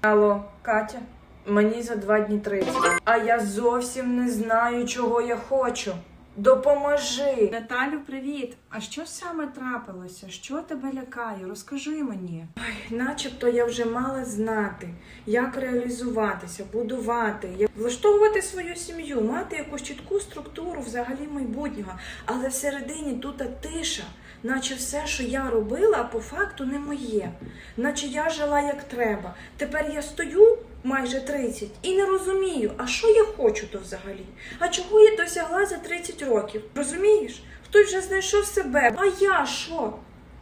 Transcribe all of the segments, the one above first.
Алло, Катя, мені за два дні 30. А я зовсім не знаю, чого я хочу. Допоможи. Наталю, привіт! А що саме трапилося? Що тебе лякає? Розкажи мені. Начебто я вже мала знати, як реалізуватися, будувати, як влаштовувати свою сім'ю, мати якусь чітку структуру взагалі майбутнього. Але всередині тут тиша, наче все, що я робила, по факту не моє. Наче я жила як треба. Тепер я стою майже 30 і не розумію, а що я хочу то взагалі? А чого я досягла за 30 років? Розумієш? Хтось вже знайшов себе. А я що?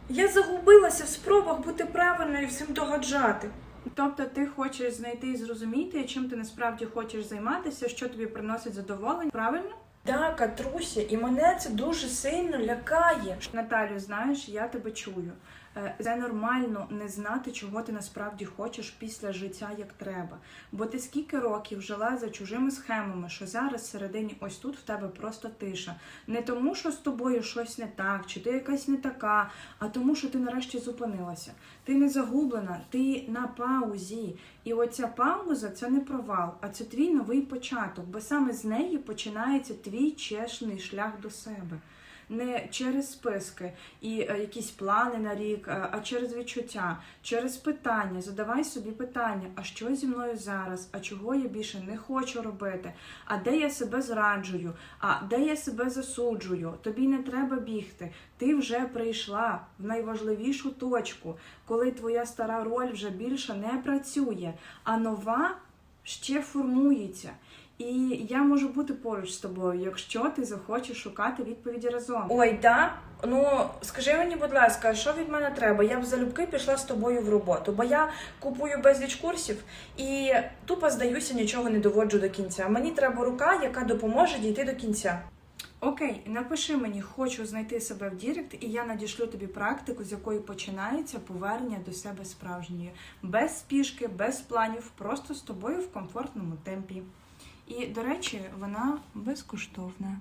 Я загубилася в спробах бути правильною і всім догаджати. Тобто ти хочеш знайти і зрозуміти, чим ти насправді хочеш займатися, що тобі приносить задоволення, правильно? Так, Катруся, і мене це дуже сильно лякає. Наталю, знаєш, я тебе чую. Е, Це нормально не знати, чого ти насправді хочеш після життя як треба. Бо ти скільки років жила за чужими схемами, що зараз всередині ось тут в тебе просто тиша. Не тому, що з тобою щось не так, чи ти якась не така, а тому, що ти нарешті зупинилася. Ти не загублена, ти на паузі. І оця пауза це не провал, а це твій новий початок, бо саме з неї починається твій чесний шлях до себе не через списки і е, якісь плани на рік, е, а через відчуття, через питання. Задавай собі питання: а що зі мною зараз? А чого я більше не хочу робити? А де я себе зраджую? А де я себе засуджую? Тобі не треба бігти. Ти вже прийшла в найважливішу точку, коли твоя стара роль вже більше не працює, а нова ще формується. І я можу бути поруч з тобою, якщо ти захочеш шукати відповіді разом. Ой, да? Ну скажи мені, будь ласка, що від мене треба? Я б залюбки пішла з тобою в роботу, бо я купую безліч курсів і тупо здаюся, нічого не доводжу до кінця. Мені треба рука, яка допоможе дійти до кінця. Окей, напиши мені, хочу знайти себе в Дірект, і я надішлю тобі практику, з якої починається повернення до себе справжньої, без спішки, без планів, просто з тобою в комфортному темпі. І, до речі, вона безкоштовна.